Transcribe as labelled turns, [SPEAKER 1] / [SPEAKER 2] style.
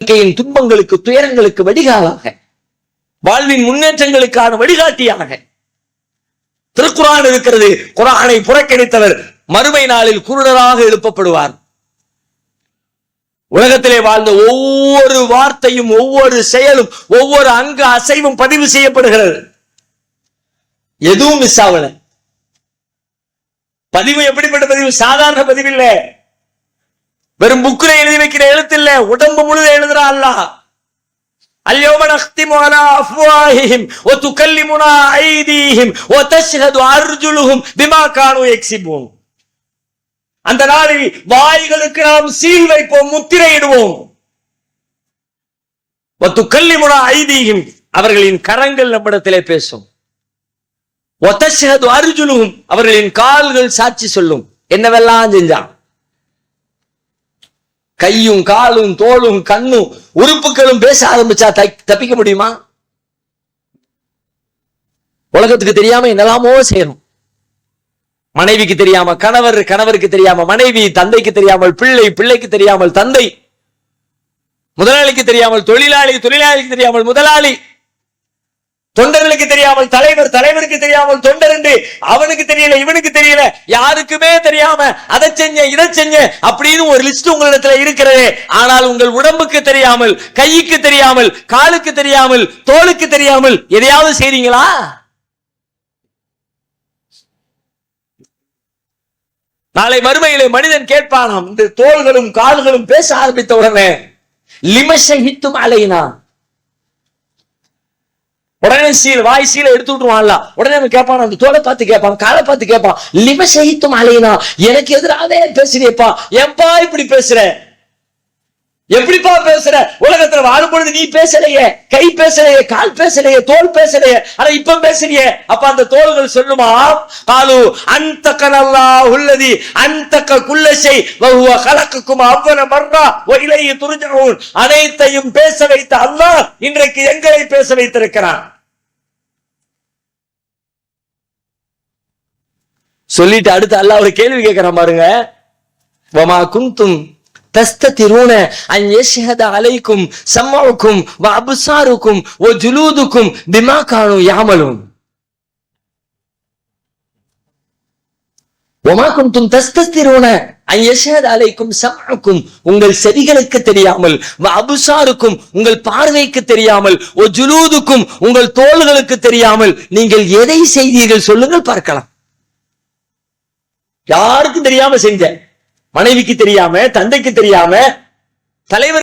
[SPEAKER 1] வாழ்க்கையின் துன்பங்களுக்கு துயரங்களுக்கு வடிகாலாக வாழ்வின் முன்னேற்றங்களுக்கான வழிகாட்டியாக. திருக்குரான் இருக்கிறது. குரானை புறக்கணித்தவர் மறுமை நாளில் குருடராக எழுப்பப்படுவார். உலகத்திலே வாழ்ந்த ஒவ்வொரு வார்த்தையும் ஒவ்வொரு செயலும் ஒவ்வொரு அங்க அசைவும் பதிவு செய்யப்படுகிறது. எதுவும் மிஸ் ஆகல. பதிவு எப்படிப்பட்ட பதிவு? சாதாரண பதிவு இல்ல. வெறும் புக்கில் எழுதி வைக்கிற எழுத்து இல்ல உடம்பு முழுத எழுதுறா அல்லாஹ் اليوم نختم على أفواههم وتكلمنا أيديهم وتشهد أرجلهم بما كانوا يكسبون அந்த நாளில் வாய்களுக்கு நாம் சீல் வைப்போம் முத்திரையிடுவோம் ஒத்துக்கல்லிமுனா ஐதீகம் அவர்களின் கரங்கள் நம்மிடத்திலே பேசும் ஒத்தஷது அருஜுலுகும் அவர்களின் கால்கள் சாட்சி சொல்லும் என்னவெல்லாம் செஞ்சான் கையும் காலும் தோளும் கண்ணும் உறுப்புகளும் பேச ஆரம்பிச்சா தப்பிக்க முடியுமா? உலகத்துக்கு தெரியாம என்னெல்லாமோ செய்யணும். மனைவிக்கு தெரியாம கணவர் கணவருக்கு தெரியாம மனைவி தந்தைக்கு தெரியாமல் பிள்ளை பிள்ளைக்கு தெரியாமல் தந்தை முதலாளிக்கு தெரியாமல் தொழிலாளி தொழிலாளிக்கு தெரியாமல் முதலாளி தொண்டர்களுக்கு தெரியாமல் தலைவர் தலைவருக்கு தெரியாமல் தொண்டர் என்று அவனுக்கு தெரியல இவனுக்கு தெரியல யாருக்குமே தெரியாம அதை செஞ்ச இதை செஞ்ச அப்படின்னு ஒரு லிஸ்ட் உங்களிடத்துல இருக்கிறது. ஆனால் உங்கள் உடம்புக்கு தெரியாமல் கைக்கு தெரியாமல் காலுக்கு தெரியாமல் தோலுக்கு தெரியாமல் எதையாவது செய்றீங்களா? நாளை மறுமையிலே மனிதன் கேட்பானாம் இந்த தோள்களும் கால்களும் பேச ஆரம்பித்த உடனே லிமசகித்தும் அலையினான் உடனே சீல் வாய் சீல எடுத்து விட்டுருவான்ல. உடனே அவன் கேட்பான் அந்த தோலை பார்த்து கேட்பான் காலை பார்த்து கேட்பான் லிமஷஹித்தும் அலையினா எனக்கு எதிராகவே பேசுறியப்பா ஏன்பா இப்படி பேசுற? எப்படிப்பா பேசுற? உலகத்துல வாழும் பொழுது நீ பேசலையே கை பேசலையே கால் பேசலையே தோல் பேசலையே. ஆனா இப்ப பேசுறியே. அப்ப அந்த தோள்கள் சொல்லுமா? காலு அந்த கனல்லா உள்ளதி அந்த குள்ளசை வகுவ கலக்குக்கும் அவ்வளவு மர்ரா ஒயிலையை துரிஞ்சவும் அனைத்தையும் பேச வைத்த அல்லாஹ் இன்றைக்கு எங்களை பேச வைத்திருக்கிறான். சொல்லிட்டு அடுத்து அல்லாஹ் ஒரு கேள்வி கேட்கிறான் பாருங்க. வமா குந்தும் தஸ்ததிரூன அன் யஷ்ஹத அலைக்கும் சம்மாவுக்கும் வ அபுசாருக்கும் ஓ ஜுலூதுக்கும் பிமா காணும் யாமலும் வமா குந்தும் அன் யஷ்ஹத அலைக்கும் சம்மாவுக்கும் உங்கள் செவிகளுக்கு தெரியாமல் வ அபுசாருக்கும் உங்கள் பார்வைக்கு தெரியாமல் ஓ ஜுலூதுக்கும் உங்கள் தோள்களுக்கு தெரியாமல் நீங்கள் எதை செய்தீர்கள் சொல்லுங்கள் பார்க்கலாம். யாருக்கும் தெரியாம செஞ்ச மனைவிக்கு தெரியாம தந்தைக்கு தெரியாம தலைவர்